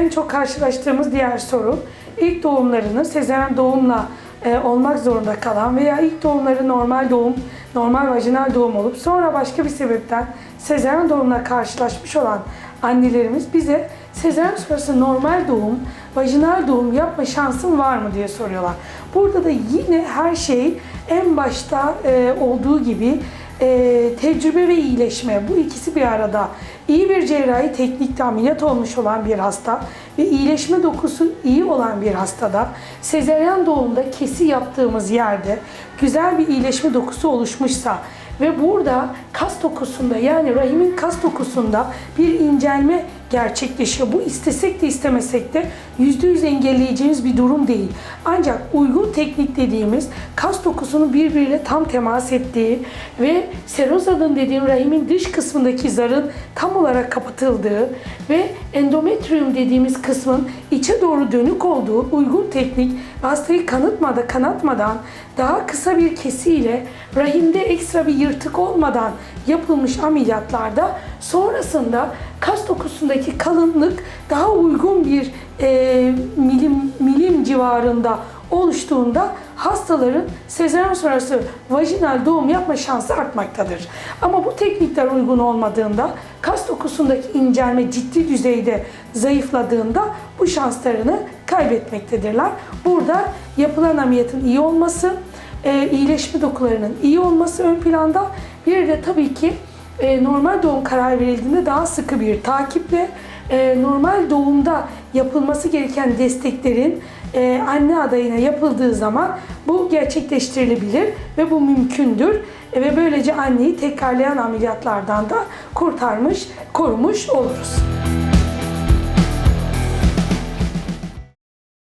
en çok karşılaştığımız diğer soru ilk doğumlarını sezaryen doğumla e, olmak zorunda kalan veya ilk doğumları normal doğum, normal vajinal doğum olup sonra başka bir sebepten sezaryen doğumla karşılaşmış olan annelerimiz bize sezaryen sonrası normal doğum, vajinal doğum yapma şansın var mı diye soruyorlar. Burada da yine her şey en başta e, olduğu gibi e, tecrübe ve iyileşme bu ikisi bir arada. İyi bir cerrahi teknikte ameliyat olmuş olan bir hasta ve iyileşme dokusu iyi olan bir hastada sezeryan doğumda kesi yaptığımız yerde güzel bir iyileşme dokusu oluşmuşsa ve burada kas dokusunda yani rahimin kas dokusunda bir incelme gerçekleşiyor. Bu istesek de istemesek de %100 engelleyeceğimiz bir durum değil. Ancak uygun teknik dediğimiz kas dokusunun birbiriyle tam temas ettiği ve serozadın dediğim rahimin dış kısmındaki zarın tam olarak kapatıldığı ve endometrium dediğimiz kısmın içe doğru dönük olduğu uygun teknik hastayı kanıtmadan, kanatmadan daha kısa bir kesiyle rahimde ekstra bir yırtık olmadan yapılmış ameliyatlarda sonrasında kas dokusundaki kalınlık daha uygun bir e, milim milim civarında oluştuğunda hastaların sezaryen sonrası vajinal doğum yapma şansı artmaktadır. Ama bu teknikler uygun olmadığında kas dokusundaki incelme ciddi düzeyde zayıfladığında bu şanslarını kaybetmektedirler. Burada yapılan ameliyatın iyi olması, e, iyileşme dokularının iyi olması ön planda. Bir de tabii ki e, normal doğum karar verildiğinde daha sıkı bir takiple e, normal doğumda yapılması gereken desteklerin e, anne adayına yapıldığı zaman bu gerçekleştirilebilir ve bu mümkündür. Ve böylece anneyi tekrarlayan ameliyatlardan da kurtarmış, korumuş oluruz.